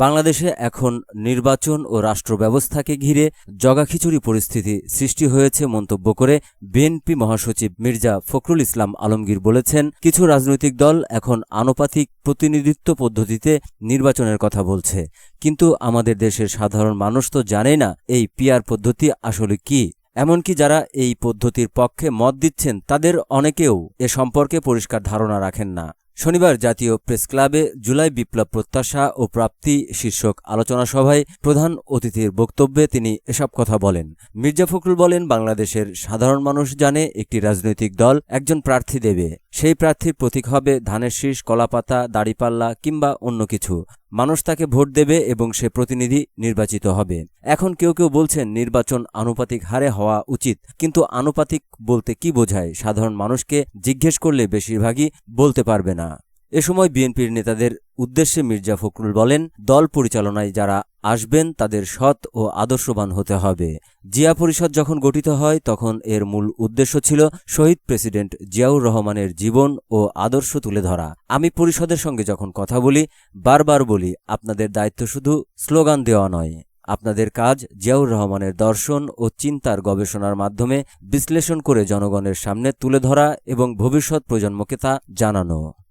বাংলাদেশে এখন নির্বাচন ও রাষ্ট্র ব্যবস্থাকে ঘিরে জগাখিচুড়ি পরিস্থিতি সৃষ্টি হয়েছে মন্তব্য করে বিএনপি মহাসচিব মির্জা ফখরুল ইসলাম আলমগীর বলেছেন, কিছু রাজনৈতিক দল এখন আনুপাতিক প্রতিনিধিত্ব পদ্ধতিতে নির্বাচনের কথা বলছে। কিন্তু আমাদের দেশের সাধারণ মানুষ তো জানে না এই পিয়ার পদ্ধতি আসলে কি। এমনকি যারা এই পদ্ধতির পক্ষে মত দিচ্ছেন, তাদের অনেকেও এ সম্পর্কে পরিষ্কার ধারণা রাখেন না। শনিবার জাতীয় প্রেস ক্লাবে জুলাই বিপ্লব প্রত্যাশা ও প্রাপ্তি শীর্ষক আলোচনা সভায় প্রধান অতিথির বক্তব্যে তিনি এসব কথা বলেন। মির্জা ফখরুল বলেন, বাংলাদেশের সাধারণ মানুষ জানে একটি রাজনৈতিক দল একজন প্রার্থী দেবে। সেই প্রার্থীর প্রতীক হবে ধানের শীষ, কলাপাতা, দাড়িপাল্লা কিংবা অন্য কিছু। মানুষ তাকে ভোট দেবে এবং সে প্রতিনিধি নির্বাচিত হবে। এখন কেউ কেউ বলছেন নির্বাচন আনুপাতিক হারে হওয়া উচিত, কিন্তু আনুপাতিক বলতে কি বোঝায়? সাধারণ মানুষকে জিজ্ঞেস করলে বেশিরভাগই বলতে পারবে না। এ সময় বিএনপির নেতাদের উদ্দেশ্যে মির্জা ফখরুল বলেন, দল পরিচালনায় যারা আসবেন তাদের সৎ ও আদর্শবান হতে হবে। জিয়া পরিষদ যখন গঠিত হয়, তখন এর মূল উদ্দেশ্য ছিল শহীদ প্রেসিডেন্ট জিয়াউর রহমানের জীবন ও আদর্শ তুলে ধরা। আমি পরিষদের সঙ্গে যখন কথা বলি, বারবার বলি, আপনাদের দায়িত্ব শুধু স্লোগান দেওয়া নয়। আপনাদের কাজ জিয়াউর রহমানের দর্শন ও চিন্তার গবেষণার মাধ্যমে বিশ্লেষণ করে জনগণের সামনে তুলে ধরা এবং ভবিষ্যৎ প্রজন্মকে তা জানানো।